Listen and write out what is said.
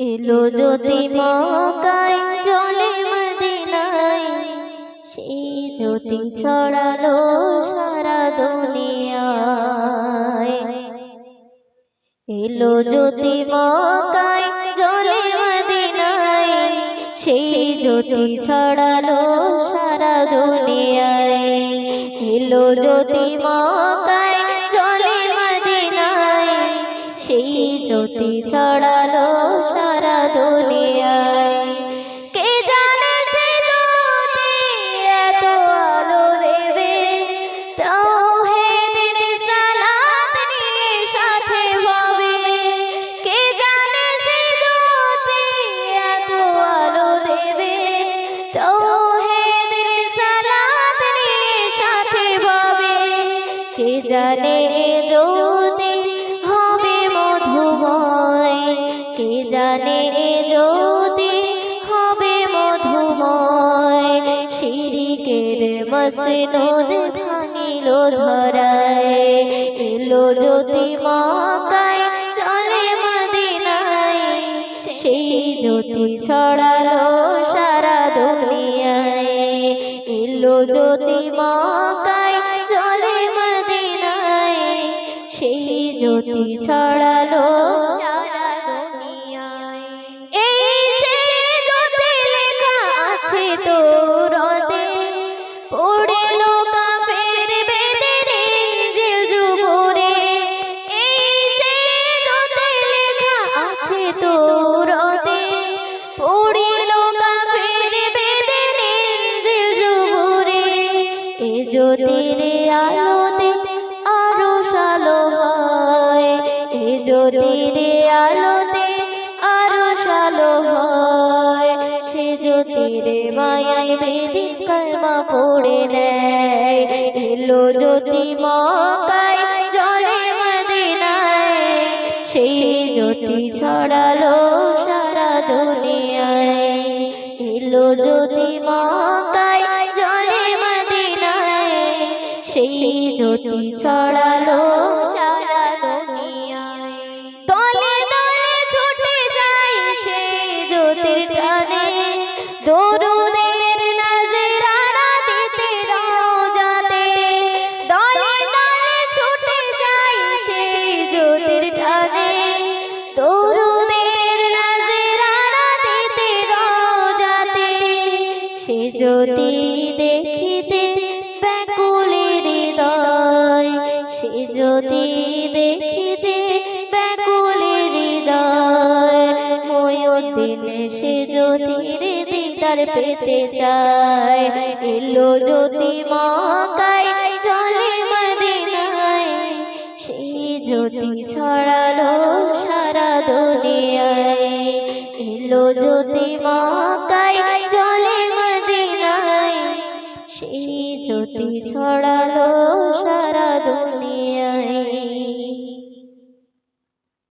এলো জ্যোতি মকায় জলে মদিনায়। সেই জ্যোতি ছড়ালো সারা দুনিয়ায়। এলো জ্যোতি মকায় জলে মদিনায়। সেই জ্যোতি ছড়ালো সারা দুনিয়ায়। এলো জ্যোতি মকায় জলে মদিনায়। সেই জ্যোতি ছড়ালো জানে জ্যোতি হবে মধুময়? কে জানে জ্যোতি হবে মধুময়? শিরিকের মসনদ ভাঙিল ধরায়। এলো জ্যোতি মাকায়, চলে মদিনায়। সেই জ্যোতি ছড়ালো সারা দুনিয়ায়। এলো জ্যোতি মাকায় জ্যোতি ছড়ালো। এই সে জ্যোতি লেখা আছে তোরতে। পড়িল কাফের বেদের ইঞ্জিল জুবুরে এই সে জ্যোতি লেখা আছে তোরতে। পড়িল কাফের বেদের ইঞ্জিল জুবুরে এ জ্যোতির আলোতে জ্যোতির আলোতে আরও সালো হয়। সে জ্যোতির মায়ায় বেদি কলমা পড়ে নেয়। এলো জ্যোতি মকায় জলে মদিনায়। সেই জ্যোতি ছড়ালো সারা দুনিয়ায়। এলো জ্যোতি মকায় জলে মদিনায়। সেই জ্যোতি ছড়ালো সে জ্যোতি দেখিতে ব্যাকুলের হৃদয় সে জ্যোতি দেখিতে ব্যাকুলের হৃদয় ময়ূরদিন সে জ্যোতির দিদার পেতে চায় এলো জ্যোতি মকায় চলে মদিনায় সেই জ্যোতি ছড়ালো সারা দুনিয়ায় এলো জ্যোতি মকায় জ্যোতি ছড়ালো সারা দুনিয়ায়।